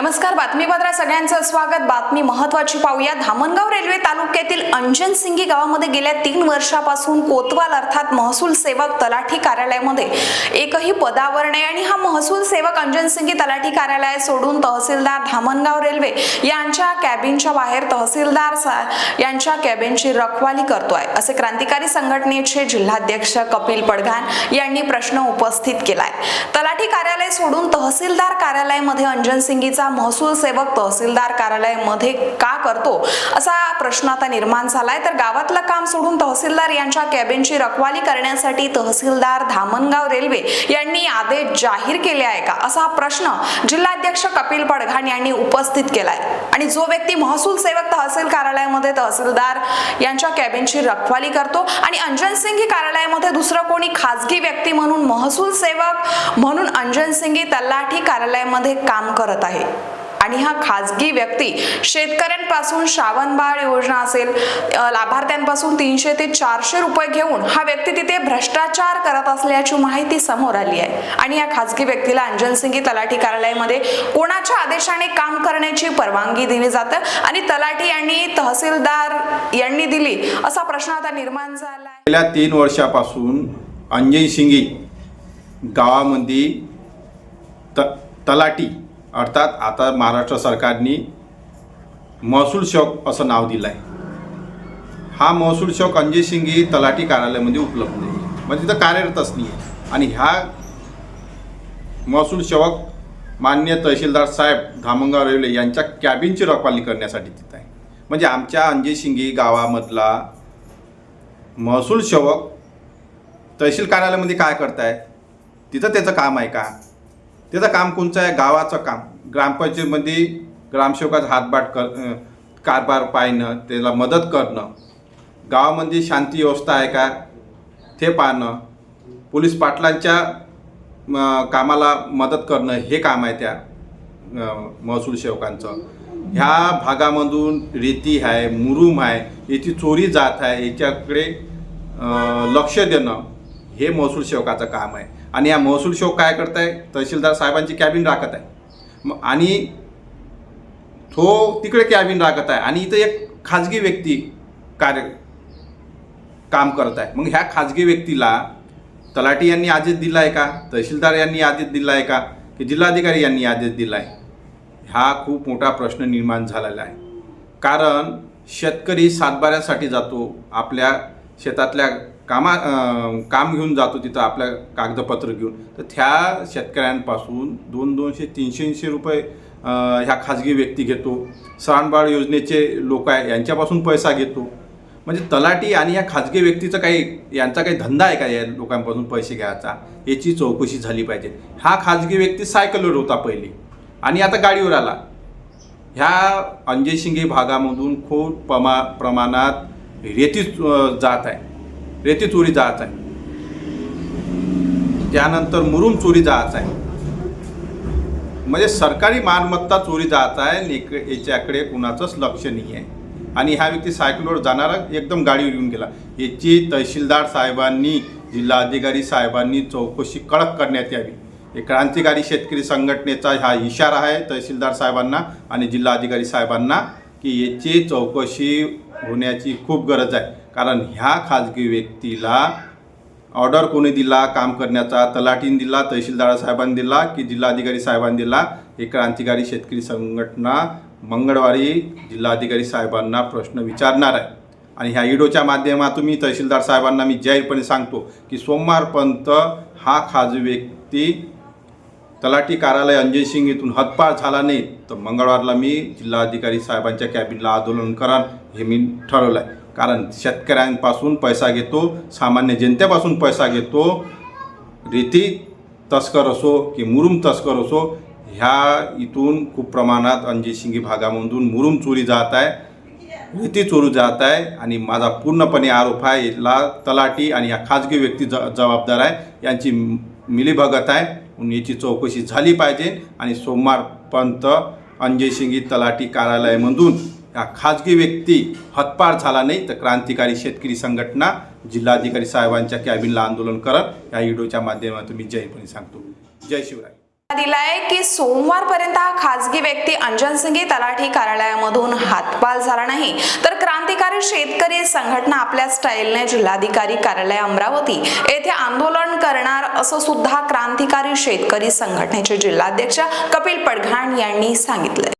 नमस्कार बातमीपत्रात सगळ्यांचं स्वागत. बातमी महत्वाची पाहूया. धामणगाव रेल्वे तालुक्यातील अंजनसिंगी गावामध्ये गेल्या तीन वर्षापासून कोतवाल अर्थात महसूल सेवक तलाठी कार्यालयामध्ये एकही पदावर नाही आणि हा महसूल सेवक अंजनसिंगी तलाठी कार्यालय सोडून तहसीलदार धामणगाव रेल्वे यांच्या कॅबिनच्या बाहेर तहसीलदार सा- यांच्या कॅबिनची रखवाली करतोय. असे क्रांतिकारी संघटनेचे जिल्हाध्यक्ष कपिल पडघान यांनी प्रश्न उपस्थित केलाय. तलाठी कार्यालय सोडून तहसीलदार कार्यालयामध्ये अंजनसिंगीचा महसूल सेवक तहसीलदार कार्यालयामध्ये का करतो असा प्रश्न आता निर्माण झालाय. तर गावातलं काम सोडून तहसीलदार यांच्या कॅबिनची रखवाली करण्यासाठी तहसीलदार धामणगाव रेल्वे यांनी आदेश जाहीर केले आहे का? असा प्रश्न जिल्हाध्यक्ष कपिल पडघाण यांनी उपस्थित केलाय. आणि जो व्यक्ती महसूल सेवक तहसील कार्यालयामध्ये तहसीलदार यांच्या कॅबिनची रखवाली करतो आणि अंजनसिंगी कार्यालयामध्ये दुसरं कोणी खाजगी व्यक्ती म्हणून महसूल सेवक म्हणून अंजनसिंगी तलाठी कार्यालयामध्ये काम करत आहे. आणि हा खाजगी व्यक्ती शेतकऱ्यांपासून श्रावणबाळ योजना असेल लाभार्थ्यांपासून तीनशे ते चारशे रुपये घेऊन हा व्यक्ती तिथे भ्रष्टाचार करत असल्याची माहिती समोर आली आहे. आणि या खाजगी व्यक्तीला अंजनसिंगी तलाठी कार्यालयामध्ये कोणाच्या आदेशाने काम करण्याची परवानगी दिली जातं आणि तलाठी यांनी तहसीलदार यांनी दिली असा प्रश्न आता निर्माण झाला गेल्या तीन वर्षापासून अंजनसिंगी गावामध्ये त तलाठी अर्थात आता महाराष्ट्र सरकारने महसूल शौक असं नाव दिलं आहे हा महसूल शौक अंजय शिंगे तलाठी कार्यालयामध्ये उपलब्ध आहे. म्हणजे तिथं कार्यरतच नाही आहे आणि ह्या महसूल शेवक मान्य तहसीलदार साहेब धामणगाव रेवले यांच्या कॅबिनची रखवाली करण्यासाठी तिथं आहे. म्हणजे आमच्या अंजय शिंगे गावामधला महसूल शेवक तहसील कार्यालयामध्ये काय करताय तिथं त्याचं काम आहे का? त्याचं काम कोणचं आहे? गावाचं काम. ग्रामपंचायतीमध्ये ग्रामसेवकाचा हातभाट कर कारभार पाहणं त्याला मदत करणं. गावामध्ये शांती व्यवस्था आहे का? ते पाहणं. पोलीस पाटलांच्या कामाला मदत करणं हे काम आहे त्या महसूल सेवकांचं. ह्या भागामधून रेती आहे मुरुम आहे याची चोरी जात आहे याच्याकडे लक्ष देणं हे महसूल सेवकाचं काम आहे. आणि या महसूल शोक काय करत आहे तहसीलदार साहेबांची कॅबिन राखत आहे. मग आणि तो तिकडे कॅबिन राखत आहे आणि इथं एक खाजगी व्यक्ती कार्य काम करत आहे. मग ह्या खाजगी व्यक्तीला तलाठी यांनी आदेश दिला आहे का? तहसीलदार यांनी आदेश दिला आहे का? की जिल्हाधिकारी यांनी आदेश दिला आहे हा खूप मोठा प्रश्न निर्माण झालेला आहे. कारण शेतकरी सातबाऱ्यासाठी जातो. आपल्या शेतातल्या कामा काम घेऊन जातो तिथं आपल्या कागदपत्र घेऊन. तर त्या शेतकऱ्यांपासून दोन दोनशे तीनशे रुपये ह्या खाजगी व्यक्ती घेतो. सरांबाळ योजनेचे लोक आहे यांच्यापासून पैसा घेतो. म्हणजे तलाटी आणि या खाजगी व्यक्तीचं काही यांचा काही धंदा आहे का या लोकांपासून पैसे घ्यायचा? याची चौकशी झाली पाहिजे. हा खाजगी व्यक्ती सायकलवर होता पहिले. आणि आता गाडीवर आला. ह्या अंजय शिंगे भागामधून खूप प्रमा प्रमाणात रेती जात आहे. रेती चोरी जात आहे. त्यानंतर मुरुम चोरी जात आहे. म्हणजे सरकारी मालमत्ता चोरी जात आहे आणि याच्याकडे कुणाचंच लक्ष नाही आहे. आणि ह्या व्यक्ती सायकलवर जाणारा एकदम गाडीवर येऊन गेला. याची तहसीलदार साहेबांनी जिल्हाधिकारी साहेबांनी चौकशी कडक करण्यात यावी. हे क्रांतिकारी शेतकरी संघटनेचा हा इशारा आहे तहसीलदार साहेबांना आणि जिल्हाधिकारी साहेबांना. की याची चौकशी होण्याची खूप गरज आहे. कारण ह्या खाजगी व्यक्तीला ऑर्डर कोणी दिला काम करण्याचा तलाठीने दिला तहसीलदार साहेबांनी दिला की जिल्हाधिकारी साहेबांनी दिला हे क्रांतिकारी शेतकरी संघटना मंगळवारी जिल्हाधिकारी साहेबांना प्रश्न विचारणार आहे. आणि ह्या इडोच्या माध्यमातून मी तहसीलदार साहेबांना मी जाहीरपणे सांगतो की सोमवारपर्यंत हा खाजगी व्यक्ती तलाठी कार्यालय अंजय सिंग इथून हतपार झाला नाही तर मंगळवारला मी जिल्हाधिकारी साहेबांच्या कॅबिनला आंदोलन करान हे मी ठरवलं आहे कारण शेतकऱ्यांपासून पैसा घेतो सामान्य जनतेपासून पैसा घेतो रेती तस्कर असो की मुरुम तस्कर असो ह्या इथून खूप प्रमाणात अंजय शिंगी भागामधून मुरुम चोरी जात आहे रेती चोरी जात आहे आणि माझा पूर्णपणे आरोप आहे याला तलाठी आणि या खाजगी व्यक्ती ज जबाबदार आहे यांची मिलीभगत आहे. याची चौकशी झाली पाहिजे. आणि सोमवारपर्यंत अंजयसिंगी तलाठी कार्यालयामधून हा खाजगी व्यक्ती हतपार झाला नाही तर क्रांतिकारी शेतकरी संघटना जिल्हाधिकारी साहेबांच्या कॅबिनला आंदोलन करत या व्हिडिओच्या माध्यमातून मी जयपणे सांगतो. जय शिवराय. दिलाय की सोमवारपर्यंत हा खासगी व्यक्ती अंजन सिंगी तलाठी कार्यालयामधून हातपाल झाला नाही. तर क्रांतिकारी शेतकरी संघटना आपल्या स्टाईलने जिल्हाधिकारी कार्यालय अमरावती येथे आंदोलन करणार असं सुद्धा क्रांतिकारी शेतकरी संघटनेचे जिल्हाध्यक्ष कपिल पडघाण यांनी सांगितले